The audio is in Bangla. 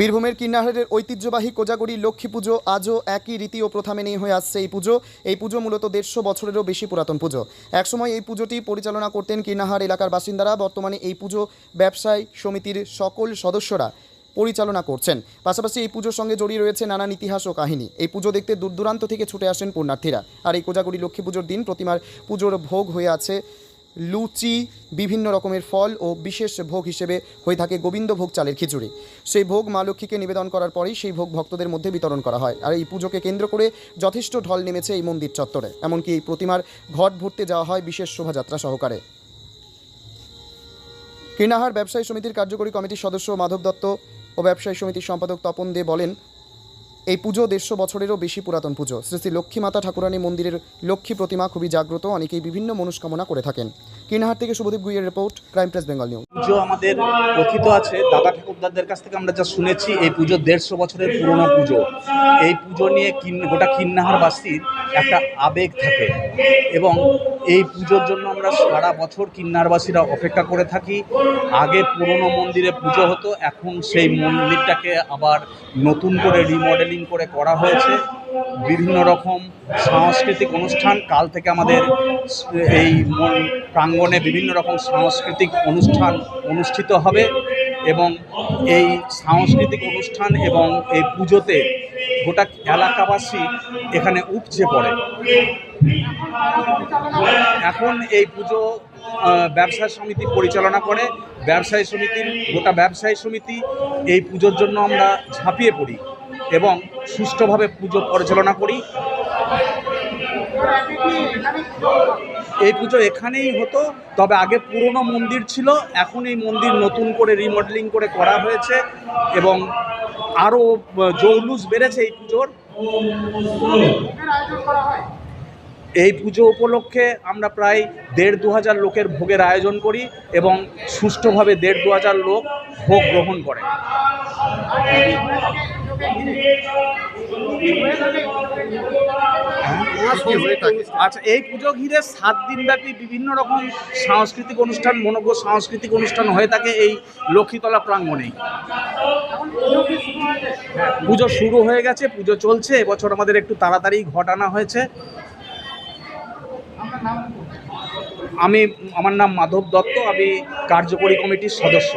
বীরভূমের কিন্নাহারের ঐতিহ্যবাহী কোজাগরি লক্ষ্মী পুজো আজও একই রীতি ও প্রথা মেনেই হয়ে আসছে এই পুজো। এই পুজো মূলত দেড়শো বছরেরও বেশি পুরাতন পুজো। একসময় এই পুজোটি পরিচালনা করতেন কিন্নাহার এলাকার বাসিন্দারা, বর্তমানে এই পুজো ব্যবসায় সমিতির সকল সদস্যরা পরিচালনা করছেন। পাশাপাশি এই পুজোর সঙ্গে জড়িয়ে রয়েছে নানান ইতিহাস ও কাহিনী। এই পুজো দেখতে দূর দূরান্ত থেকে ছুটে আসেন পুণ্যার্থীরা। আর এই কোজাগরি লক্ষ্মী পুজোর দিন প্রতিমার পুজোর ভোগ হয়ে আছে লুচি, বিভিন্ন রকমের ফল ও বিশেষ ভোগ হিসেবে হয়ে থাকে গোবিন্দভোগ চালের খিচুড়ি। সেই ভোগ মা লক্ষ্মীকে নিবেদন করার পরেই সেই ভোগ ভক্তদের মধ্যে বিতরণ করা হয়। আর এই পুজোকে কেন্দ্র করে যথেষ্ট ঢল নেমেছে এই মন্দির চত্বরে। এমনকি এই প্রতিমার ঘট ভরতে যাওয়া হয় বিশেষ শোভাযাত্রা সহকারে। কৃণাহার ব্যবসায়ী সমিতির কার্যকরী কমিটির সদস্য মাধব দত্ত ও ব্যবসায়ী সমিতির সম্পাদক তপন দে বলেন, এই পুজো দেড়শো বছরেরও বেশি পুরাতন পুজো। শ্রী শ্রী লক্ষ্মী মাতা ঠাকুরানী মন্দিরের লক্ষ্মী প্রতিমা খুবই জাগ্রত। অনেকেই বিভিন্ন মনস্কামনা করে থাকেন। কিনহার থেকে Subhadip গুইয়ের report, crime press Bengal news. পুজো আমাদের কথিত আছে। দাদা ঠাকুরদাদের কাছ থেকে আমরা যা শুনেছি, এই পুজো দেড়শো বছরের পুরনো পুজো। এই পুজো নিয়ে গোটা কিন্নাহারবাসীর একটা আবেগ থাকে এবং এই পুজোর জন্য আমরা সারা বছর কিন্নারবাসীরা অপেক্ষা করে থাকি। আগে পুরনো মন্দিরে পুজো হতো, এখন সেই মন্দিরটাকে আবার নতুন করে রিমডেলিং করে করা হয়েছে। বিভিন্ন রকম সাংস্কৃতিক অনুষ্ঠান, কাল থেকে আমাদের এই প্রাঙ্গণে বিভিন্ন রকম সাংস্কৃতিক অনুষ্ঠান অনুষ্ঠিত হবে এবং এই সাংস্কৃতিক অনুষ্ঠান এবং এই পুজোতে গোটা এলাকাবাসী এখানে উপচে পড়ে। এখন এই পুজো ব্যবসায় সমিতি পরিচালনা করে। ব্যবসায়ী সমিতির, গোটা ব্যবসায়ী সমিতি এই পুজোর জন্য আমরা ঝাঁপিয়ে পড়ি এবং সুষ্ঠুভাবে পুজো পরিচালনা করি। এই পুজো এখানেই হতো, তবে আগে পুরনো মন্দির ছিল, এখন এই মন্দির নতুন করে রিমডেলিং করে করা হয়েছে এবং আরও জৌলুস বেড়েছে এই পুজোর। এই পুজো উপলক্ষে আমরা প্রায় দেড় দু হাজার লোকের ভোগের আয়োজন করি এবং সুষ্ঠুভাবে দেড় দু হাজার লোক ভোগ গ্রহণ করে। আচ্ছা এই পুজো ঘিরে সাত দিনব্যাপী বিভিন্ন রকম সাংস্কৃতিক অনুষ্ঠান, মনোজ্ঞ সাংস্কৃতিক অনুষ্ঠান হয়ে থাকে এই লক্ষ্মীতলা প্রাঙ্গণেই। পুজো শুরু হয়ে গেছে, পুজো চলছে, এবছর আমাদের একটু তাড়াতাড়ি ঘটানো হয়েছে। আমি আমার নাম মাধব দত্ত আমি কার্যকরী কমিটির সদস্য।